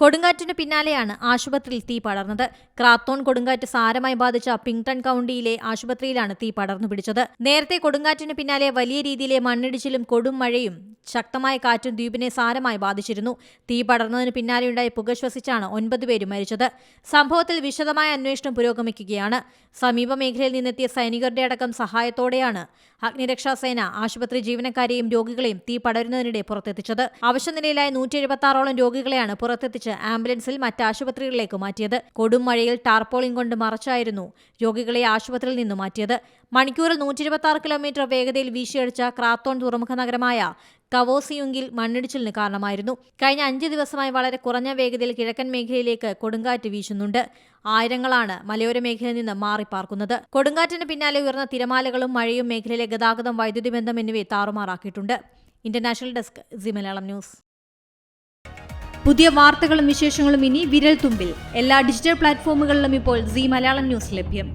കൊടുങ്കാറ്റിന് പിന്നാലെയാണ് ആശുപത്രിയിൽ തീ പടർന്നത്. ക്രാത്തോൺ കൊടുങ്കാറ്റ് സാരമായി ബാധിച്ച പിങ്ടൺ കൌണ്ടിയിലെ ആശുപത്രിയിലാണ് തീ പടർന്നു പിടിച്ചത്. നേരത്തെ കൊടുങ്കാറ്റിന് പിന്നാലെ വലിയ രീതിയിലെ മണ്ണിടിച്ചിലും കൊടും മഴയും ശക്തമായ കാറ്റും ദ്വീപിനെ സാരമായി ബാധിച്ചിരുന്നു. തീ പടർന്നതിന് പിന്നാലെയുണ്ടായ പുക ശ്വസിച്ചാണ് ഒൻപത് പേരും മരിച്ചത്. സംഭവത്തിൽ വിശദമായ അന്വേഷണം പുരോഗമിക്കുകയാണ്. സമീപ മേഖലയിൽ നിന്നെത്തിയ സൈനികരുടെ അടക്കം സഹായത്തോടെയാണ് അഗ്നിരക്ഷാസേന ആശുപത്രി ജീവനക്കാരെയും രോഗികളെയും തീ പടരുന്നതിനിടെ പുറത്തെത്തിച്ചത്. അവശനിലയിലായ നൂറ്റി എഴുപത്താറോളം രോഗികളെയാണ് പുറത്തെത്തിച്ച് ആംബുലൻസിൽ മറ്റ് ആശുപത്രികളിലേക്ക് മാറ്റിയത്. കൊടും മഴയിൽ ടാർപോളിംഗ് കൊണ്ട് മറച്ചായിരുന്നു രോഗികളെ ആശുപത്രിയിൽ നിന്ന് മാറ്റിയത്. മണിക്കൂറിൽ നൂറ്റി കിലോമീറ്റർ വേഗതയിൽ വീശിയടിച്ച ക്രാത്തോൺ തുറമുഖ നഗരമായ കവോസിയുങ്കിൽ മണ്ണിടിച്ചിലിന് കാരണമായിരുന്നു. കഴിഞ്ഞ അഞ്ച് ദിവസമായി വളരെ കുറഞ്ഞ വേഗതയിൽ കിഴക്കൻ മേഖലയിലേക്ക് കൊടുങ്കാറ്റ് വീശുന്നുണ്ട്. ആയിരങ്ങളാണ് മലയോര മേഖലയിൽ നിന്ന് മാറിപ്പാർക്കുന്നത്. കൊടുങ്കാറ്റിന് പിന്നാലെ ഉയർന്ന തിരമാലകളും മഴയും മേഖലയിലെ ഗതാഗതം വൈദ്യുതി ബന്ധം എന്നിവയെ താറുമാറാക്കിയിട്ടുണ്ട്. International desk Zee Malayalam news. പുതിയ വാർത്തകളും വിശേഷങ്ങളും ഇനി വിരൽ തുമ്പിൽ എല്ലാ ഡിജിറ്റൽ പ്ലാറ്റ്ഫോമുകളിലും ഇപ്പോൾ സി മലയാളം ന്യൂസ് ലഭ്യം.